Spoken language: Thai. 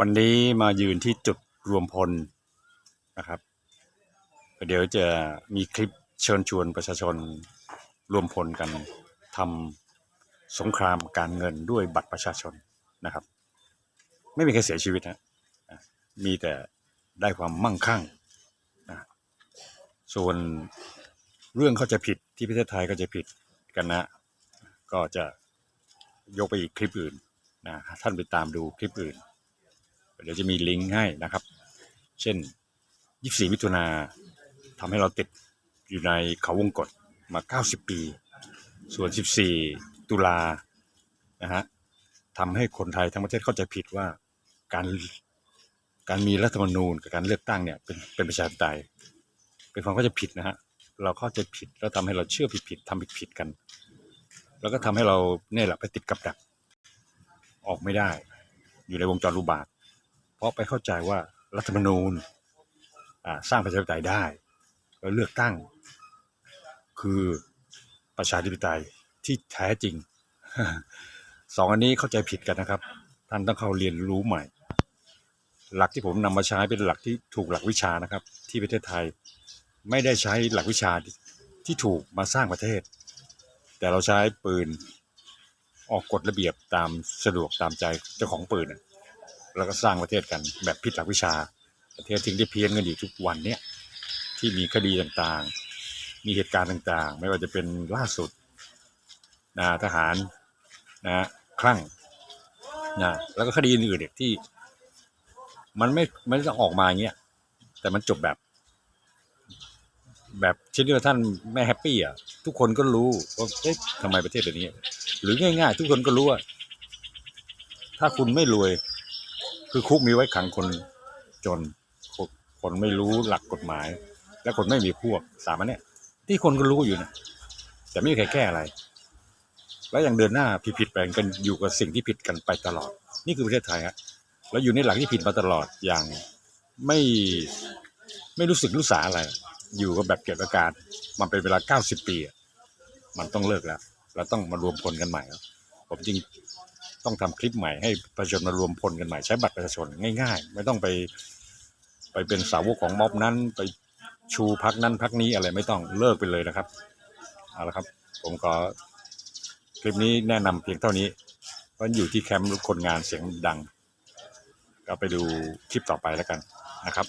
วันนี้มายืนที่จุดรวมพลนะครับ เดี๋ยวจะมีคลิปเชิญชวนประชาชนรวมพลกันทำสงครามการเงินด้วยบัตรประชาชนนะครับ ไม่มีใครเสียชีวิตนะมีแต่ได้ความมั่งคั่งนะส่วนเรื่องเข้าใจผิดที่ประเทศไทยก็จะผิดกันนะ ก็จะยกไปอีกคลิปอื่นนะท่านไปตามดูคลิปอื่น เดี๋ยวจะมีลิงก์ให้นะครับ เช่น 24 มิถุนาทำให้เราติดอยู่ในเขาวงกฏมา 90 ปี ส่วน 14 ตุลานะฮะทำให้คนไทยทั้งประเทศเข้าใจผิดว่าการการมีรัฐธรรมนูญกับการเลือกตั้งเนี่ยเป็นเป็นประชาธิปไตยเป็นความเข้าใจผิดนะฮะเราเข้าใจผิดแล้วทำให้เราเชื่อผิดผิดทำผิดผิดกัน แล้วก็ทำให้เราเนี่ยแหละไปติดกับดัก ออกไม่ได้ อยู่ในวงจรอุบาท ราะไปเข้าใจว่ารัฐธรรมนูญสร้างประชาธิปไตยได้ แล้วเลือกตั้ง คือประชาธิปไตยที่แท้จริงสองอันนี้เข้าใจผิดกันนะครับ ท่านต้องเข้าเรียนรู้ใหม่ หลักที่ผมนำมาใช้เป็นหลักที่ถูกหลักวิชานะครับ ที่ประเทศไทยไม่ได้ใช้หลักวิชาที่ถูกมาสร้างประเทศ แต่เราใช้ปืนออกกฎระเบียบตามสะดวกตามใจเจ้าของปืนนะ แล้วก็สร้างประเทศกันแบบผิดหลักวิชา ประเทศถึงได้เพี้ยนกันอยู่ทุกวันเนี้ยที่มีคดีต่างๆ มีเหตุการณ์ต่างๆ ไม่ว่าจะเป็นล่าสุดนะทหารนะคลั่งนะแล้วก็คดีอื่นๆที่ มันไม่ไม่ต้องออกมาเงี้ยแต่มันจบแบบ แบบเช่นที่ว่าท่านไม่แฮปปี้อะทุกคนก็รู้ว่าเอ๊ะทำไมประเทศแบบนี้ หรือง่ายๆ ทุกคนก็รู้ว่าถ้าคุณไม่รวย คือคุกมีไว้ขังคนจนคนคนไม่รู้หลักกฎหมาย และคนไม่มีพวกสามอันเนี่ยที่คนก็รู้อยู่นะแต่ไม่มีใครแก้อะไร แล้วยังเดินหน้าผิดๆแปลงกันอยู่กับสิ่งที่ผิดกันไปตลอด นี่คือประเทศไทยฮะแล้วอยู่ในหลักที่ผิดมาตลอดอย่างไม่ไม่รู้สึกรู้สาอะไร อยู่กับแบบเก็บอาการ มันเป็นเวลา 90 ปี มันต้องเลิกแล้ว เราต้องมารวมพลกันใหม่ ผมจริง ต้องทำคลิปใหม่ให้ประชาชนมารวมพลกันใหม่ใช้บัตรประชาชนง่าย ๆ ไม่ต้องไป ไปเป็นสาวกของม็อบนั้น ไปชูพักนั้นพักนี้อะไรไม่ต้องเลิกไปเลยนะครับเอาละครับ ผมขอคลิปนี้แนะนำเพียงเท่านี้เพราะอยู่ที่แคมป์คนงานเสียงดัง ก็ไปดูคลิปต่อไปแล้วกันนะครับ